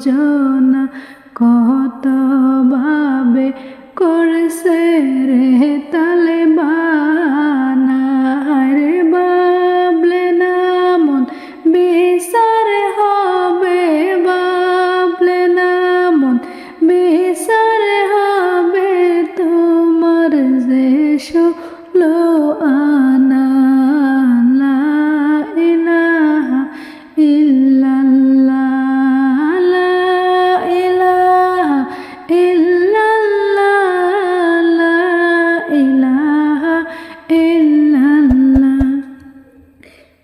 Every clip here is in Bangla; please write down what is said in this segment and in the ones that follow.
জনা কত ভাবে করছে রে তালবানা? রে বাবলে নামন বিচার হবে বাবলে নামন বিচার হবে তোমার যে ষোলো আনা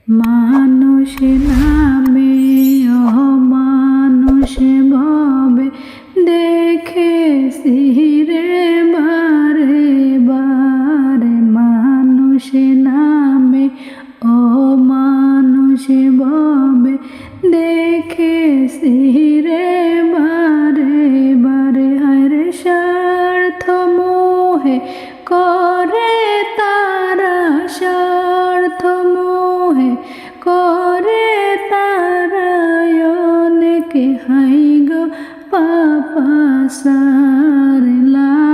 মানুষ নামে ও মানুষ ভবে, দেখে সিরে বারে বারে মানুষ নামে ও মানুষ ভবে, দেখে সিরে हाय ग पापा सारला।